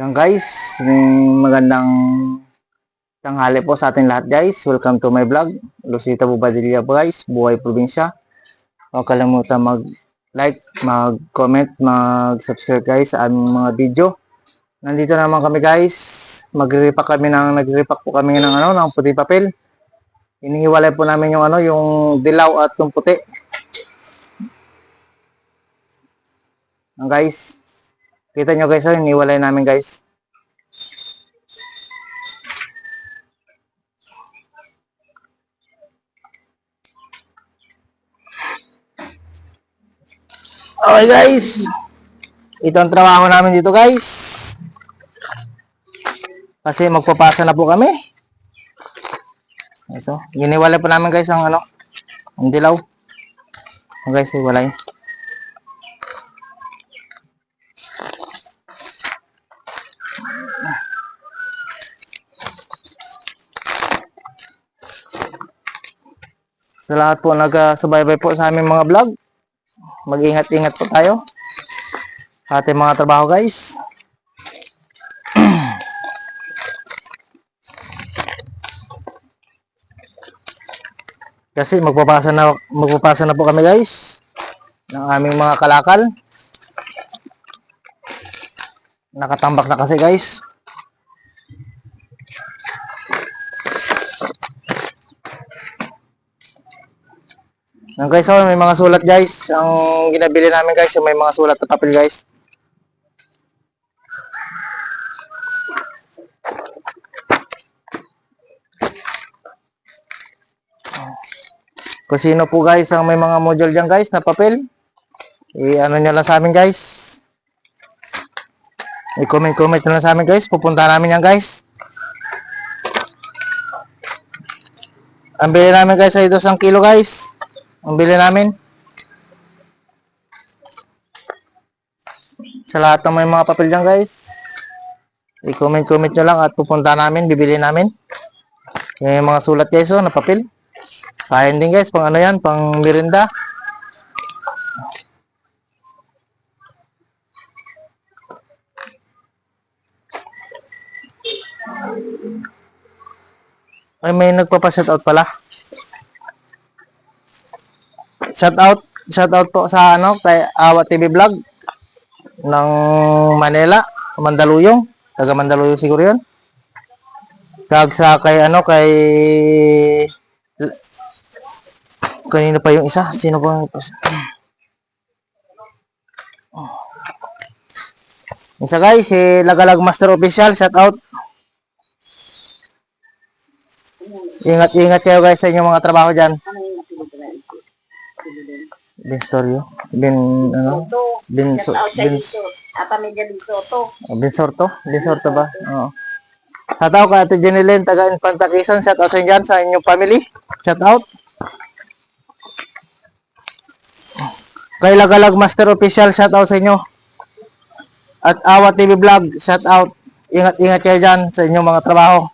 Yan guys, magandang tanghali po sa ating lahat guys. Welcome to my vlog. Lucita Bubadilla po guys, buhay probinsya. Huwag kalimutan mag-like, mag-comment, mag-subscribe guys sa aming mga video. Nandito naman kami guys. Magre-repack kami ng nagre-repack po kami ng ano, ng puti papel. Inihiwalay po namin yung ano, yung dilaw at yung puti. Yan guys. Kita nyo guys, oh, iniwalay namin guys. Okay guys. Ito ang trabaho namin dito guys. Kasi magpapasa na po kami. So, giniwalay po namin guys ang ano, ang dilaw. Ang guys, iwalay. Lahat po nagsubaybay po sa aming mga vlog. Mag-ingat-ingat po tayo. Sa ating mga trabaho guys. Kasi magpapasa na magpapasa na po kami guys ng aming mga kalakal. Nakatambak na kasi guys. Yan guys, oh, may mga sulat guys. Ang ginabili namin guys, yung may mga sulat na papel guys. Kung sino po guys ang may mga module dyan guys na papel, i-ano nyo lang sa amin guys. I-comment-comment nyo lang sa amin guys. Pupunta namin yan guys. Ang bili namin guys ay 2 kilo guys. Ang bili namin. Sa lahat ng may mga papel dyan guys. I-comment-comment nyo lang at pupunta namin, bibili namin. Yung mga sulat guys oh, na papel. Sayang din guys, pang ano yan, pang mirinda. Ay, may nagpapa-shoutout pala. Shoutout, shoutout po sa ano, kay Awa TV Vlog ng Manila, Mandaluyong. Taga Mandaluyong siguro yun. Kag sa kay ano, kay kanina pa yung isa. Sino ba? Isa guys, si Lagalag Master Official, shout out. Ingat-ingat kayo guys sa inyong mga trabaho dyan. Bin Storio. Bin, ano? Bin, so, bin, Apa media di Soto. bin Sorto. Bin Sorto ba? Oo. Shout out kay Ate Jenilyn, taga Infanta Quezon. Shout out sa inyo dyan, sa inyong family. Shout out. Kay Lagalag Master Official, shout out sa inyo. At Awa TV Vlog, shout out. Ingat-ingat kayo dyan sa inyong mga trabaho.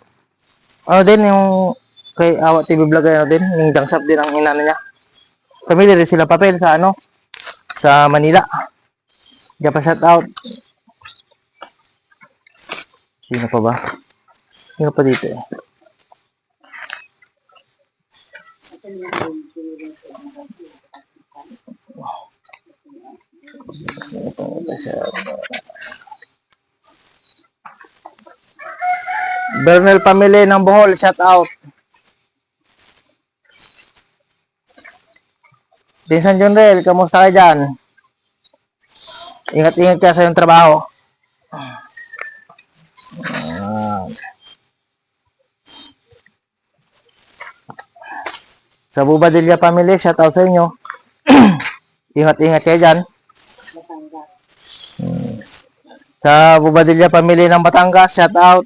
Ano din yung kay Awa TV Vlog, ano din, junk shop din ang inano niya. Familiar din sila papel sa ano, sa Manila. Diyan pa shout out. Sino pa ba? Sino pa dito eh? Bernal Family ng Bohol, shout out. Pinsan Junrel, kamusta ka dyan? Ingat-ingat ka sa iyong trabaho. Sa Bubadilla Family, shout out sa inyo. Ingat-ingat kayo dyan. Sa Bubadilla Family ng Batangas, shout out.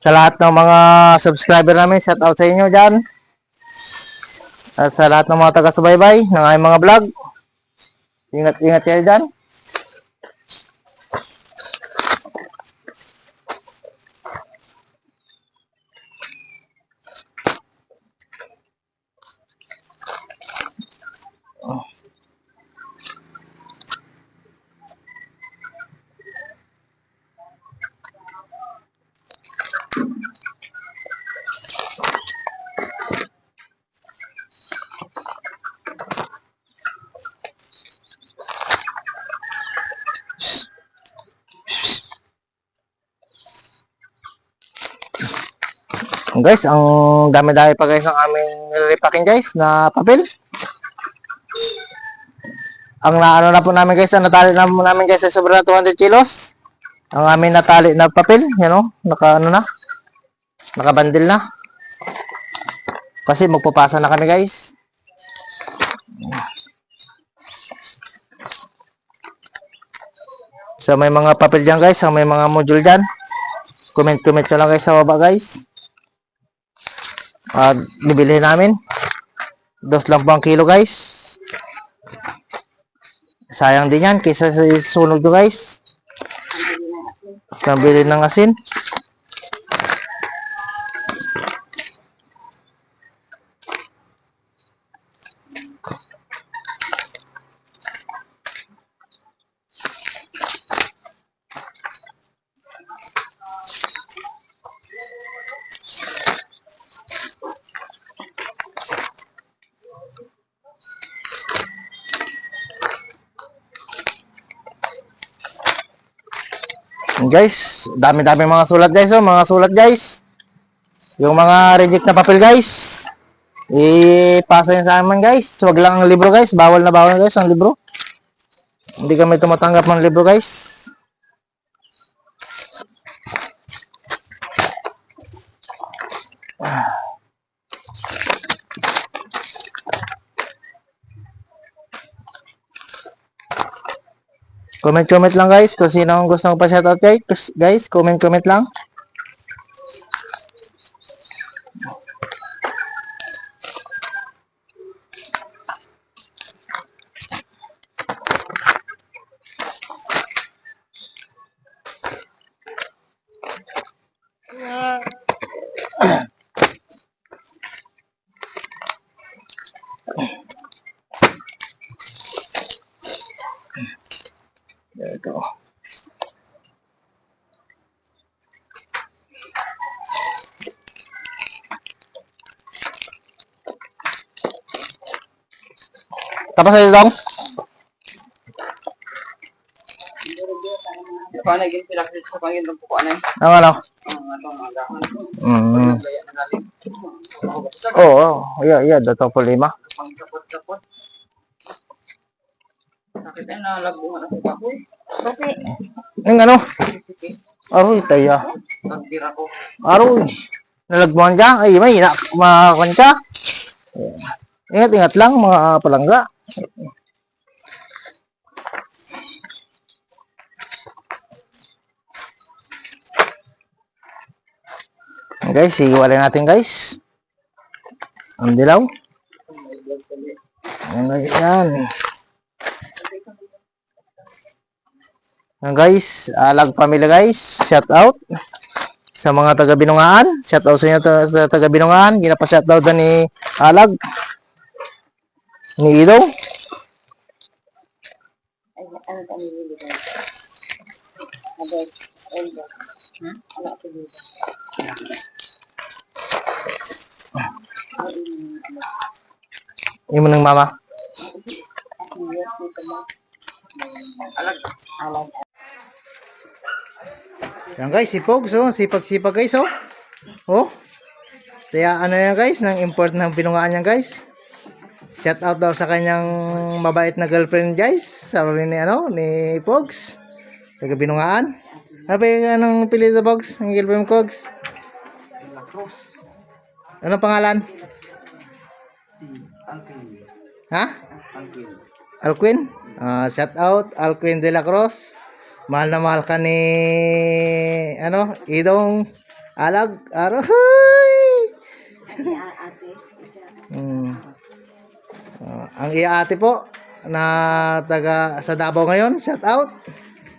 Sa lahat ng mga subscriber namin, shout out sa inyo dyan. At sa lahat ng mga taga-subaybay ng aming mga vlog. Ingat-ingat kayo dyan. Guys, ang dami-dami pa guys ang aming nililipakin guys na papel. Ang naano na po namin guys, ang natali na po namin guys sa sobra na 200 kilos. Ang aming natali na papel, you know, naka ano na, nakabandil na. Kasi magpapasa na kami guys. So may mga papel dyan guys, ang may mga module dyan. Comment-comment nyo lang guys sa baba guys. At bibili namin. Dos lang po ang kilo guys. Sayang din yan kaysa sa sunog nyo guys. Nabili ng asin. Guys, dami-dami mga sulat guys, oh, mga sulat guys. Yung mga reject na papel guys. Ipasa nyo sa amin guys. Huwag lang ang libro guys. Bawal na bawal guys ang libro. Hindi kami tumatanggap ng libro guys. Comment comment lang guys kung sino ang gusto mo pa shoutout guys. Guys, comment comment lang. Tapos na dong? Paano naging pinakit sa Panginoon po ano? Ano, mga Mm. Na natin. Oo, oh, iya, iya, dato po lima. Ay nalagbungan ako pa ko eh. Kasi, Ning ano? Aroy, taya. Pagdira ko. Aroy. Nalagbuhan ka? Ay, may ina, makakuan ka. Ingat, ingat lang mga palangga. Guys, iwalay natin guys. Ang dilaw. Ayan guys, yan. Ayan guys, alag pamilya guys. Shout out sa mga taga Binungaan. Shout out sa inyo ta- sa taga Binungaan. Ginapa shout out ni Alag. Ni ay, ano ka nilili ko? Abay, Elba. Hmm? Ano? Yung ng mama. Alag. Alam. Yan guys, si Pogs oh. Sipag-sipag guys oh. Oh. Kaya ano yan guys, ng import ng Binungaan yan guys. Shout out daw sa kanyang mabait na girlfriend guys. Sabi ni ano, ni Pogs. Taga Binungaan. Ano ba yung anong pilito Pogs? Ang girlfriend Pogs? Anong pangalan? Si. Ha? Uncle. Alquin. Ah, shout out Alquin de la Cruz. Mahal na mahal ka ni ano, Idong Alag Aroy. Ate, ang iya ate po na taga sa Davao ngayon, shout out.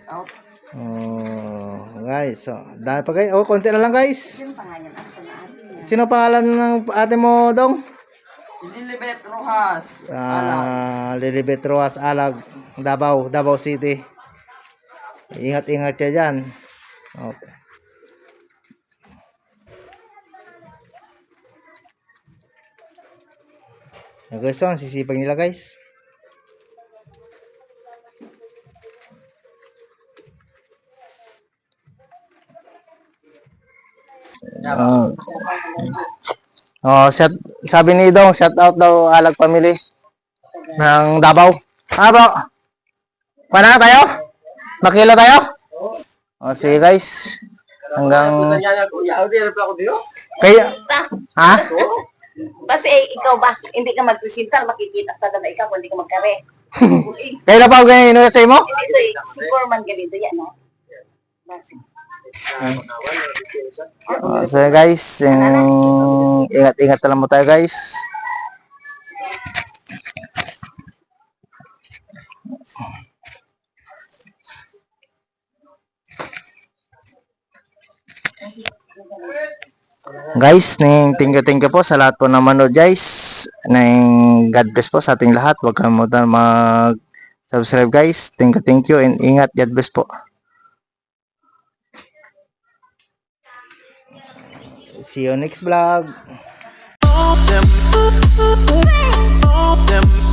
Out. Oh, guys, so dahil pa guys. Oh, konti na lang guys. yung pangalan ako na ate. Sino pangalan ng ate mo, Dong? Lilibet Rojas. Alag. Ah, Lilibet Roas Alag, Davao, Davao City. Ingat-ingat ka dyan. Okay. Guys, so, ang sisipag nila guys. Ah. oh, shout, sabi ni Dong, shout out daw Alag Family ng Davao. Ah, bro. Pana tayo? Makilo tayo? Oh, sige guys. Hanggang kaya ha? Kasi eh, ikaw ba, hindi ka mag-presentar, makikita ka na ikaw kung hindi ka magkare. Kailan pa ako ganyan inulit sa imo? Ito eh, si Foreman ganito yan, no? Basi. Ah, so guys, yung ingat-ingat na lang mo tayo guys. Guys, nang thank you thank you po sa lahat po na manood guys. Nang God bless po sa ating lahat. Huwag kalimutan mag-subscribe guys. Thank you thank you and ingat. God bless po. See you next vlog. Them.